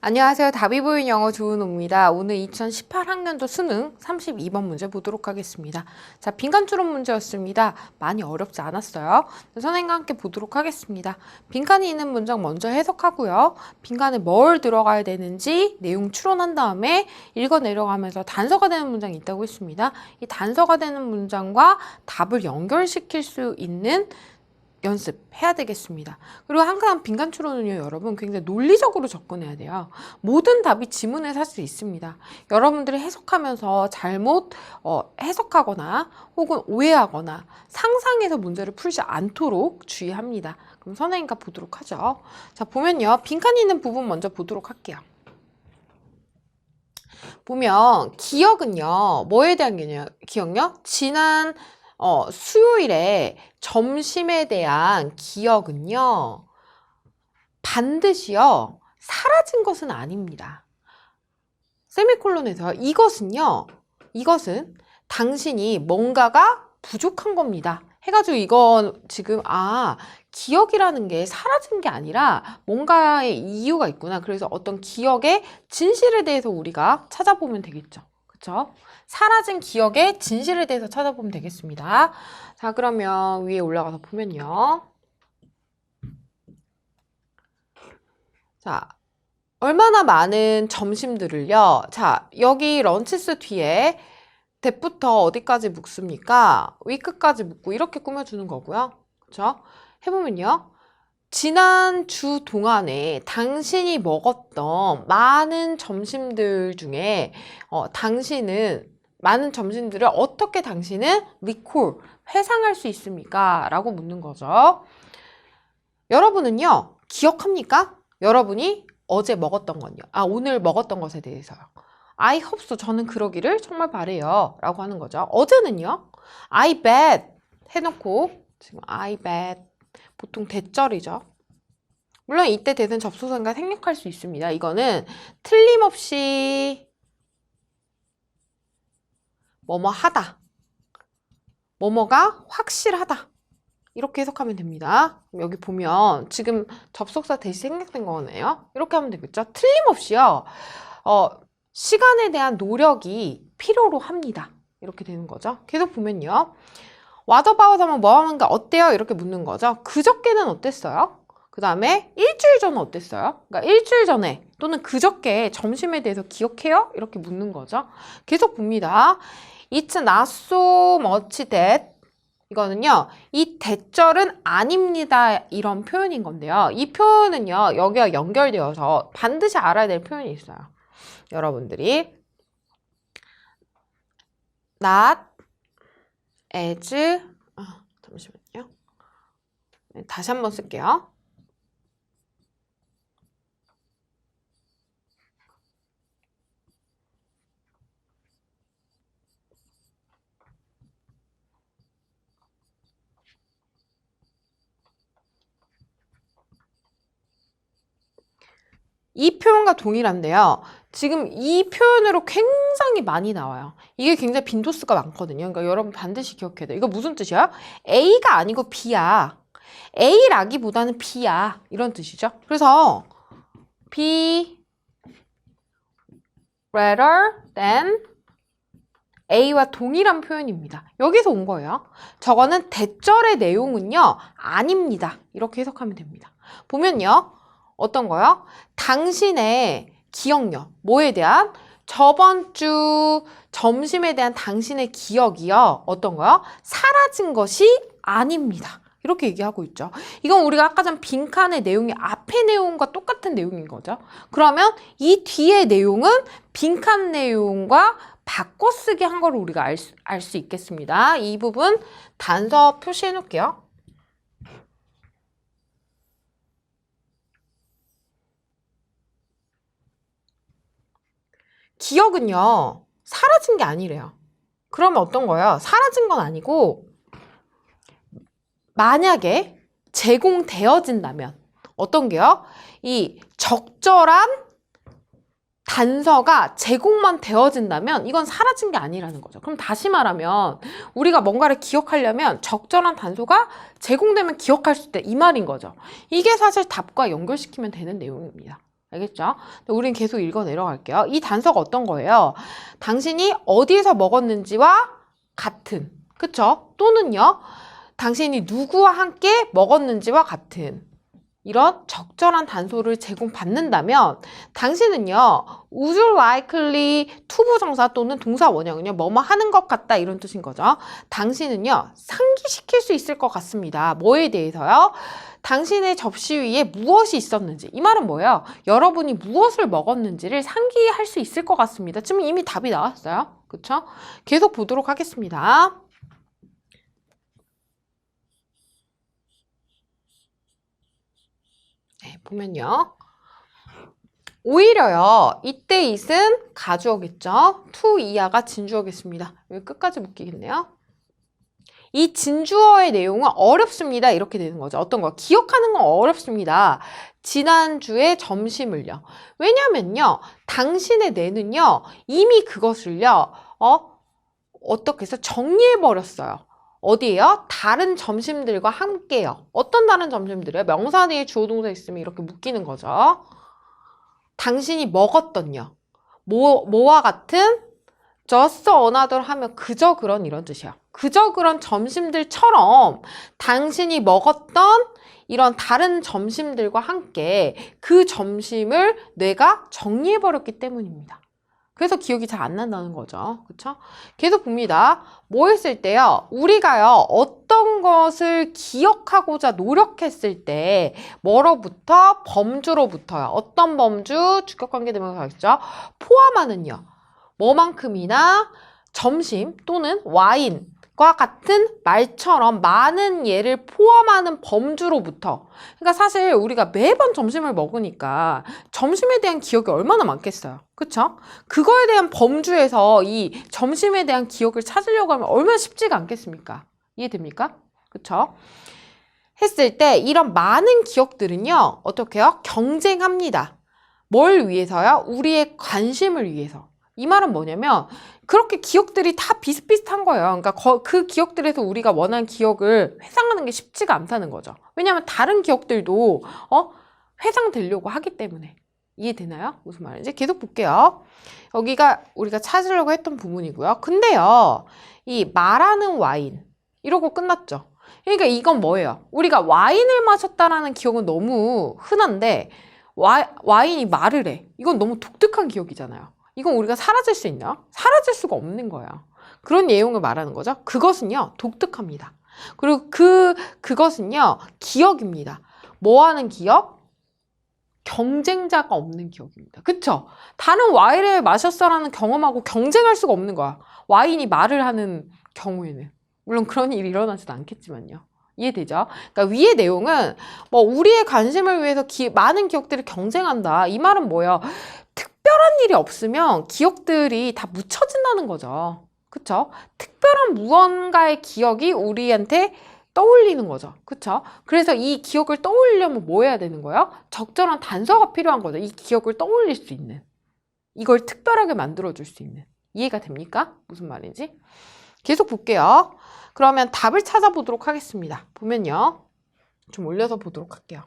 안녕하세요. 답이 보인 영어 조은호입니다. 오늘 2018학년도 수능 32번 문제 보도록 하겠습니다. 자, 빈칸 추론 문제였습니다. 많이 어렵지 않았어요. 선생님과 함께 보도록 하겠습니다. 빈칸이 있는 문장 먼저 해석하고요. 빈칸에 뭘 들어가야 되는지 내용 추론한 다음에 읽어 내려가면서 단서가 되는 문장이 있다고 했습니다. 이 단서가 되는 문장과 답을 연결시킬 수 있는 연습해야 되겠습니다. 그리고 항상 빈칸 추론은요, 여러분 굉장히 논리적으로 접근해야 돼요. 모든 답이 지문에 사실 있습니다. 여러분들이 해석하면서 잘못 어, 해석하거나 혹은 오해하거나 상상해서 문제를 풀지 않도록 주의합니다. 그럼 선생님과 보도록 하죠. 자, 보면요. 빈칸이 있는 부분 먼저 보도록 할게요. 보면 기억은요, 뭐에 대한 개념, 기억력? 지난 어, 수요일에 점심에 대한 기억은요, 반드시요, 사라진 것은 아닙니다. 세미콜론에서 이것은요, 이것은 당신이 뭔가가 부족한 겁니다. 해가지고 이건 지금, 아, 기억이라는 게 사라진 게 아니라 뭔가의 이유가 있구나. 그래서 어떤 기억의 진실에 대해서 우리가 찾아보면 되겠죠. 그쵸? 사라진 기억의 진실에 대해서 찾아보면 되겠습니다. 자, 그러면 위에 올라가서 보면요. 자, 얼마나 많은 점심들을요. 자, 여기 런치스 뒤에 대부터 어디까지 묶습니까? 위크까지 묶고 이렇게 꾸며주는 거고요. 그쵸? 해보면요. 지난 주 동안에 당신이 먹었던 많은 점심들 중에 어, 당신은 많은 점심들을 어떻게 당신은 recall, 회상할 수 있습니까? 라고 묻는 거죠. 여러분은요, 기억합니까? 여러분이 어제 먹었던 건요. 아, 오늘 먹었던 것에 대해서요. I hope so. 저는 그러기를 정말 바래요. 라고 하는 거죠. 어제는요, I bet 해놓고, 지금 I bet. 보통 대절이죠. 물론 이때 대는 접속사가 생략할 수 있습니다. 이거는 틀림없이 뭐뭐 하다. 뭐뭐가 확실하다. 이렇게 해석하면 됩니다. 여기 보면 지금 접속사 대신 생략된 거네요. 이렇게 하면 되겠죠. 틀림없이요. 어, 시간에 대한 노력이 필요로 합니다. 이렇게 되는 거죠. 계속 보면요. 뭐 하는 게 어때요? 이렇게 묻는 거죠. 그저께는 어땠어요? 그 다음에 일주일 전은 어땠어요? 그러니까 일주일 전에 또는 그저께 점심에 대해서 기억해요? 이렇게 묻는 거죠. 계속 봅니다. It's not so much that 이거는요, 이 대절은 아닙니다. 이런 표현인 건데요. 이 표현은요, 여기와 연결되어서 반드시 알아야 될 표현이 있어요. 여러분들이 not as 아, 잠시만요. 네, 다시 한번 쓸게요. 이 표현과 동일한데요. 지금 이 표현으로 굉장히 많이 나와요. 이게 굉장히 빈도수가 많거든요. 그러니까 여러분 반드시 기억해야 돼요. 이거 무슨 뜻이야? A가 아니고 B야. A라기보다는 B야. 이런 뜻이죠. 그래서 B rather than A와 동일한 표현입니다. 여기서 온 거예요. 저거는 대절의 내용은요, 아닙니다. 이렇게 해석하면 됩니다. 보면요, 어떤 거요? 당신의 기억력, 뭐에 대한? 저번 주 점심에 대한 당신의 기억이요. 어떤 거요? 사라진 것이 아닙니다. 이렇게 얘기하고 있죠. 이건 우리가 아까 전 빈칸의 내용이 앞의 내용과 똑같은 내용인 거죠. 그러면 이 뒤의 내용은 빈칸 내용과 바꿔쓰기 한 거를 우리가 알 수, 알수 있겠습니다. 이 부분 단서 표시해 놓을게요. 기억은요, 사라진 게 아니래요. 그러면 어떤 거예요? 사라진 건 아니고, 만약에 제공되어진다면, 어떤 게요? 이 적절한 단서가 제공만 되어진다면 이건 사라진 게 아니라는 거죠. 그럼 다시 말하면 우리가 뭔가를 기억하려면 적절한 단서가 제공되면 기억할 수 있다 이 말인 거죠. 이게 사실 답과 연결시키면 되는 내용입니다. 알겠죠? 근데 우린 계속 읽어 내려갈게요. 이 단서가 어떤 거예요? 당신이 어디에서 먹었는지와 같은, 그쵸? 또는요, 당신이 누구와 함께 먹었는지와 같은 이런 적절한 단서를 제공받는다면 당신은요, would likely 투부정사 또는 동사 원형은요, 뭐뭐 하는 것 같다 이런 뜻인 거죠. 당신은요, 상기시킬 수 있을 것 같습니다. 뭐에 대해서요? 당신의 접시 위에 무엇이 있었는지. 이 말은 뭐예요? 여러분이 무엇을 먹었는지를 상기할 수 있을 것 같습니다. 지금 이미 답이 나왔어요. 그쵸? 계속 보도록 하겠습니다. 네, 보면요. 오히려요, 이때 it은 가주어겠죠? to 이하가 진주어겠습니다. 여기 끝까지 묶이겠네요. 이 진주어의 내용은 어렵습니다. 이렇게 되는 거죠. 어떤 거? 기억하는 건 어렵습니다. 지난주에 점심을요. 왜냐면요, 당신의 뇌는요, 이미 그것을요, 어, 어떻게 해서 정리해버렸어요. 어디에요? 다른 점심들과 함께요. 어떤 다른 점심들이요? 명사 뒤에 주어 동사 있으면 이렇게 묶이는 거죠. 당신이 먹었던요. 뭐, 뭐와 같은 just another 하면 그저 그런 이런 뜻이야. 그저 그런 점심들처럼 당신이 먹었던 이런 다른 점심들과 함께 그 점심을 뇌가 정리해버렸기 때문입니다. 그래서 기억이 잘 안 난다는 거죠. 그쵸? 계속 봅니다. 뭐 했을 때요? 우리가요, 어떤 것을 기억하고자 노력했을 때, 뭐로부터? 범주로부터요. 어떤 범주? 주격관계 되면 가겠죠? 포함하는요. 뭐만큼이나 점심 또는 와인 과 같은 말처럼 많은 예를 포함하는 범주로부터. 그러니까 사실 우리가 매번 점심을 먹으니까 점심에 대한 기억이 얼마나 많겠어요. 그쵸? 그거에 대한 범주에서 이 점심에 대한 기억을 찾으려고 하면 얼마나 쉽지가 않겠습니까? 이해됩니까? 그쵸? 했을 때 이런 많은 기억들은요, 어떻게 해요? 경쟁합니다. 뭘 위해서요? 우리의 관심을 위해서. 이 말은 뭐냐면 그렇게 기억들이 다 비슷비슷한 거예요. 그러니까 거- 그 기억들에서 우리가 원하는 기억을 회상하는 게 쉽지가 않다는 거죠. 왜냐하면 다른 기억들도 어 회상되려고 하기 때문에 이해되나요? 무슨 말인지 계속 볼게요. 여기가 우리가 찾으려고 했던 부분이고요. 근데요, 이 말하는 와인 이러고 끝났죠. 그러니까 이건 뭐예요? 우리가 와인을 마셨다라는 기억은 너무 흔한데 와, 와인이 말을 해. 이건 너무 독특한 기억이잖아요. 이건 우리가 사라질 수 있나? 사라질 수가 없는 거예요. 그런 내용을 말하는 거죠. 그것은요, 독특합니다. 그리고 그, 그것은요, 기억입니다. 뭐 하는 기억? 경쟁자가 없는 기억입니다. 그쵸? 다른 와인을 마셨어라는 경험하고 경쟁할 수가 없는 거야. 와인이 말을 하는 경우에는. 물론 그런 일이 일어나지도 않겠지만요. 이해되죠? 그러니까 위의 내용은 뭐 우리의 관심을 위해서 기- 많은 기억들이 경쟁한다. 이 말은 뭐예요? 특별한 일이 없으면 기억들이 다 묻혀진다는 거죠. 그쵸? 특별한 무언가의 기억이 우리한테 떠올리는 거죠. 그쵸? 그래서 이 기억을 떠올리려면 뭐 해야 되는 거예요? 적절한 단서가 필요한 거죠. 이 기억을 떠올릴 수 있는. 이걸 특별하게 만들어줄 수 있는. 이해가 됩니까? 무슨 말인지? 계속 볼게요. 그러면 답을 찾아보도록 하겠습니다. 보면요. 좀 올려서 보도록 할게요.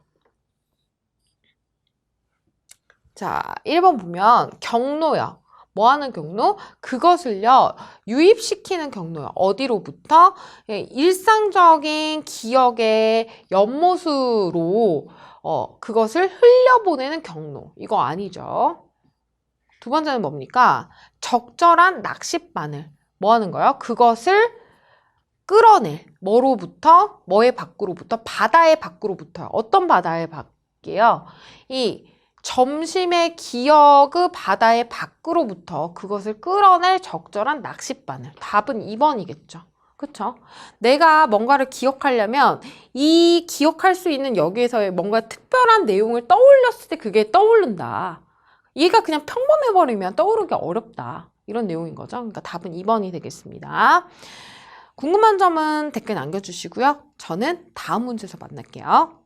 자, 1번 보면 경로요. 뭐 하는 경로? 그것을요, 유입시키는 경로요. 어디로부터? 예, 일상적인 기억의 연못으로, 어, 그것을 흘려보내는 경로. 이거 아니죠. 두 번째는 뭡니까? 적절한 낚싯바늘. 뭐 하는 거요? 그것을 끌어낼. 뭐로부터? 뭐의 밖으로부터? 바다의 밖으로부터. 어떤 바다의 밖이에요? 이 점심의 기억의 바다의 밖으로부터 그것을 끌어낼 적절한 낚싯바늘. 답은 2번이겠죠. 그쵸? 내가 뭔가를 기억하려면 이 기억할 수 있는 여기에서의 뭔가 특별한 내용을 떠올렸을 때 그게 떠오른다. 얘가 그냥 평범해버리면 떠오르기 어렵다. 이런 내용인 거죠. 그러니까 답은 2번이 되겠습니다. 궁금한 점은 댓글 남겨주시고요. 저는 다음 문제에서 만날게요.